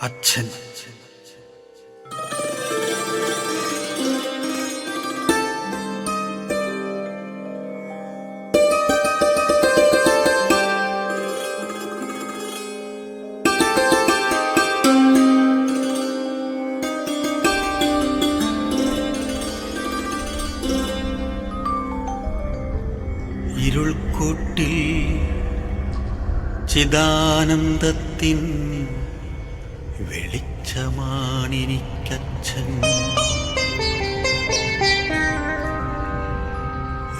അച്ഛൻ. ഇരുൾക്കൂട്ടിൽ ചിദാനന്ദത്തിൻ വെളിച്ചമാണെനിക്കച്ഛൻ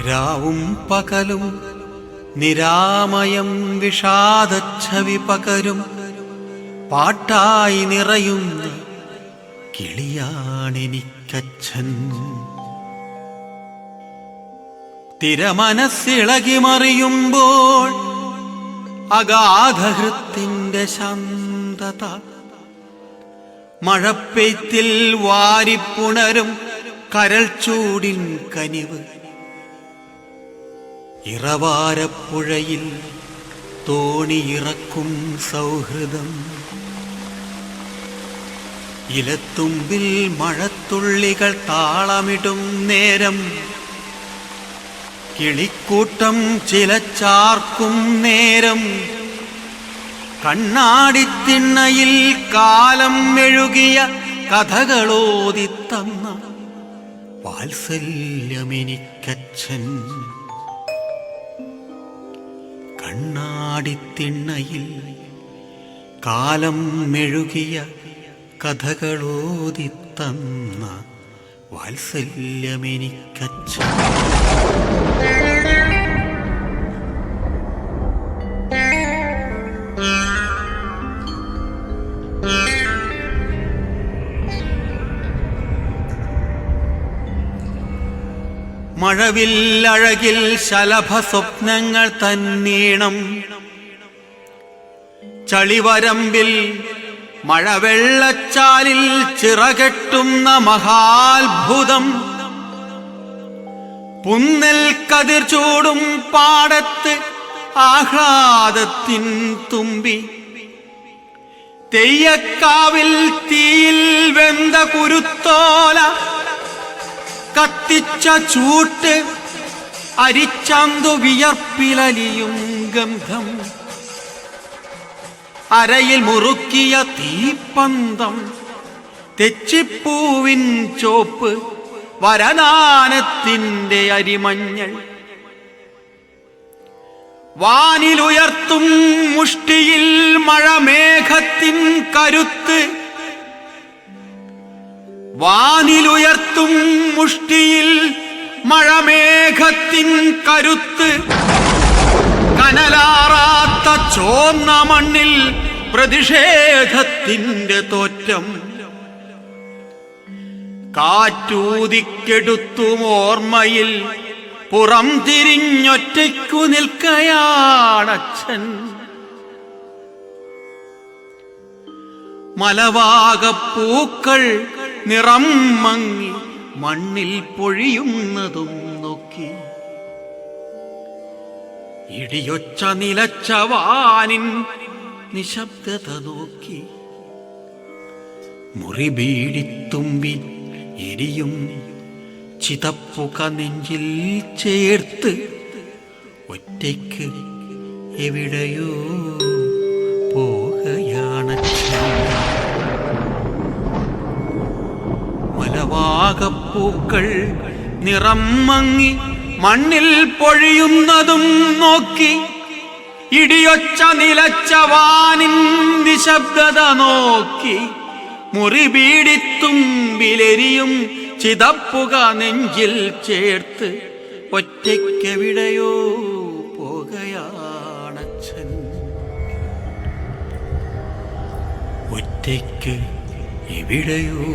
രാവും പകലും നിരാമയം വിഷാദച്ഛവി പകരും പാട്ടായി നിറയുന്ന കിളിയാണെനിക്കച്ഛൻ തിരമനസ്സിളകി മറിയുമ്പോൾ അഗാധഹൃത്തിന്റെ ശാന്തത മഴപ്പെയ്ത്തിൽ വാരിപ്പുണരും കരൾ ചൂടിൻ കനിവ്. ഇറവാരപ്പുഴയിൽ തോണിയിറക്കും സൗഹൃദം. ഇലത്തുമ്പിൽ മഴത്തുള്ളികൾ താളമിടും നേരം. കിളിക്കൂട്ടം ചിലച്ചാർക്കും നേരം. കണ്ണാടിത്തിണ്ണയിൽ കാലം മെഴുകിയ കഥകളോതിത്തന്ന വാത്സല്യമെനിക്കച്ഛൻ. കണ്ണാടിത്തിണ്ണയിൽ കാലം മെഴുകിയ കഥകളോതിത്തന്ന വാത്സല്യമെനിക്കച്ഛൻ. മഴവില്ലഴകിൽ ശലഭ സ്വപ്നങ്ങൾ തന്നീണം. ചളിവരമ്പിൽ മഴവെള്ളച്ചാലിൽ ചിറകെട്ടുന്ന മഹാത്ഭുതം. പുന്നൽ കതിർ ചൂടും പാടത്ത് ആഹ്ലാദത്തിൻ തുമ്പി. തെയ്യക്കാവിൽ തീയിൽ വെന്ത കുരുത്തോല കത്തിച്ച ചൂട്ട് അരിച്ചാന്തു വിയർപ്പിലലിയും ഗന്ധം. അരയിൽ മുറുക്കിയ തീപ്പന്തം തെച്ചിപ്പൂവിൻ ചോപ്പ് വരനാനത്തിന്റെ അരിമഞ്ഞൾ. വാനിലുയർത്തും മുഷ്ടിയിൽ മഴമേഘത്തിൻ കരുത്ത് വാനിലുയർത്തും മുഷ്ടിയിൽ മഴമേഘത്തിൻ കരുത്ത്. കനലാറാത്ത ചോന്ന മണ്ണിൽ പ്രതിഷേധത്തിന്റെ തോറ്റം. കാറ്റൂതിക്കെടുത്തും ഓർമ്മയിൽ പുറം തിരിഞ്ഞൊറ്റയ്ക്കു നിൽക്കയാണച്ഛൻ. മലവാകപ്പൂക്കൾ നിറം മങ്ങി മണ്ണിൽ പൊഴിയുന്നതും നോക്കി. ഇടിയൊച്ച നിലച്ച വാനിൻ നിശബ്ദത നോക്കി. മുറി മുറിബീടിത്തുമ്പി എരിയും ചിതപ്പുക നെഞ്ചിൽ ചേർത്ത് ഒറ്റയ്ക്ക് എവിടെയോ പോകയാണച്ഛൻ മലവാകപ്പൂക്കൾ നിറം മങ്ങി മണ്ണിൽ പൊഴിയുന്നതും നോക്കി ഇടിയൊച്ച നിലച്ച വാനിൻ നിശബ്ദത നോക്കി മുറി പീഡിത്തുമ്പിലെരിയും ചിതപ്പുക നെഞ്ചിൽ ചേർത്ത് ഒറ്റയ്ക്കെവിടെയോ പോകയാണച്ഛൻ ഒറ്റയ്ക്ക് എവിടെയോ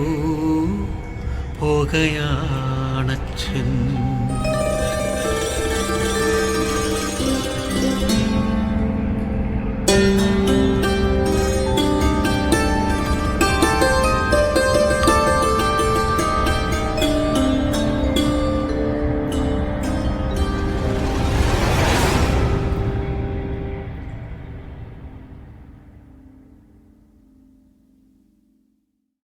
പോകുകയാണച്ഛൻ